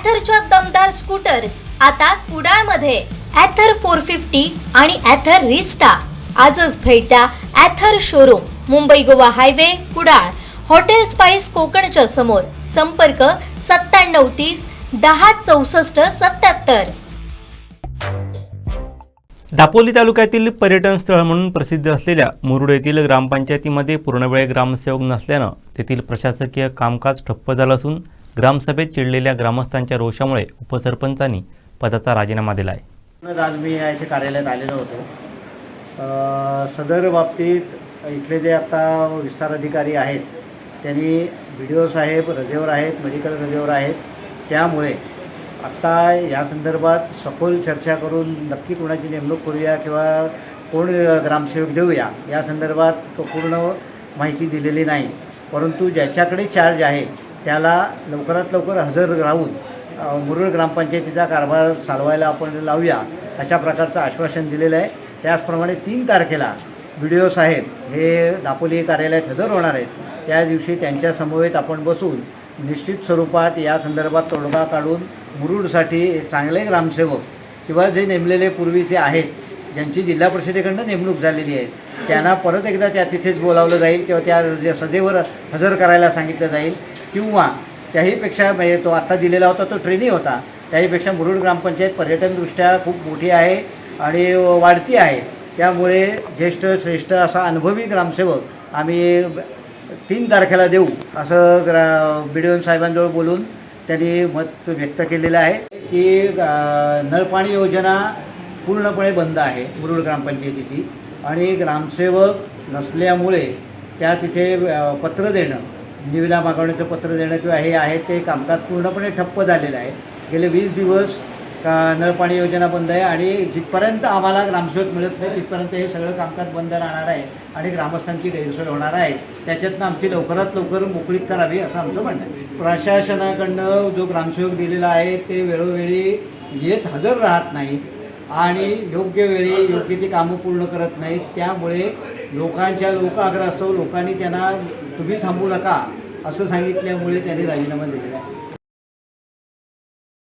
ॲथरच्या दमदार स्कूटर्स आता कुडाळमध्ये. ॲथर फोर फिफ्टी आणि ॲथर रिस्टा आजच भेट द्या Ather showroom Mumbai Goa highway Kudal. Hotel Spice कोकणच्या समोर. संपर्क सत्त्याण्णव तीस दहा चौसष्ट सत्याहत्तर दापोली तालुक्यातील पर्यटन स्थळ म्हणून प्रसिद्ध असलेल्या मुरुड येथील ग्रामपंचायतीमध्ये पूर्णवेळ ग्रामसेवक नसल्यानं तेथील प्रशासकीय कामकाज ठप्प झालं असून ग्रामसभेत चिडलेल्या ग्रामस्थांच्या रोषामुळे उपसरपंचांनी पदाचा राजीनामा दिला आहे आज मी याच्या कार्यालयात आलेलो होतो. सदर बाबतीत इथले जे आता विस्तार अधिकारी आहेत त्यांनी बी डी ओ साहेब रजेवर आहेत मेडिकल रजेवर आहेत त्यामुळे आत्ता या संदर्भात सखोल चर्चा करून नक्की कोणाची नेमणूक करूया किंवा कोण ग्रामसेवक देऊया या संदर्भात पूर्ण माहिती दिलेली नाही. परंतु ज्याच्याकडे चार्ज आहे त्याला लवकरात लवकर हजर राहून मुरुड ग्रामपंचायतीचा कारभार चालवायला आपण लावूया अशा प्रकारचं आश्वासन दिलेलं आहे. त्याचप्रमाणे तीन तारखेला बी डी ओ साहेब हे दापोली कार्यालयात हजर होणार आहेत. त्या दिवशी त्यांच्या समवेत आपण बसून निश्चित स्वरूपात या संदर्भात तोडगा काढून मुरुडसाठी एक चांगले ग्रामसेवक किंवा जे नेमलेले पूर्वीचे आहेत ज्यांची जिल्हा परिषदेकडनं नेमणूक झालेली आहे त्यांना परत एकदा त्या तिथेच बोलावलं जाईल किंवा त्या सजेवर हजर करायला सांगितलं जाईल. किंवा त्याहीपेक्षा म्हणजे तो आत्ता दिलेला होता तो ट्रेनी होता त्याहीपेक्षा मुरुड ग्रामपंचायत पर्यटनदृष्ट्या खूप मोठी आहे आणि वाढती आहे. त्यामुळे ज्येष्ठ श्रेष्ठ असा अनुभवी ग्रामसेवक आम्ही तीन तारखेला देऊ असं ग्रा बी डी ओ साहेबांजवळ बोलून त्यांनी मत व्यक्त केलेलं आहे की नळपाणी योजना पूर्णपणे बंद आहे मुरुड ग्रामपंचायतीची. आणि ग्रामसेवक नसल्यामुळे त्या तिथे पत्र देणं निविदा मागवण्याचं पत्र देणं किंवा हे आहे ते कामकाज पूर्णपणे ठप्प झालेलं आहे. गेले वीस दिवस का नळपाणी योजना बंद आहे आणि जिथपर्यंत आम्हाला ग्रामसेवक मिळत नाही तिथपर्यंत हे सगळं कामकाज बंद राहणार आहे आणि ग्रामस्थांची गैरसोय होणार आहे. त्याच्यातनं आमची लवकरात लवकर मोकळीक करावी असं आमचं म्हणणं आहे. प्रशासनाकडनं जो ग्रामसेवक दिलेला आहे ते वेळोवेळी येत हजर राहत नाहीत आणि योग्य वेळी योग्य ती कामं पूर्ण करत नाहीत. त्यामुळे लोकांच्या लोक आग्रह लोकांनी त्यांना तुम्ही थांबू नका असं सांगितल्यामुळे त्यांनी राजीनामा दिलेला आहे.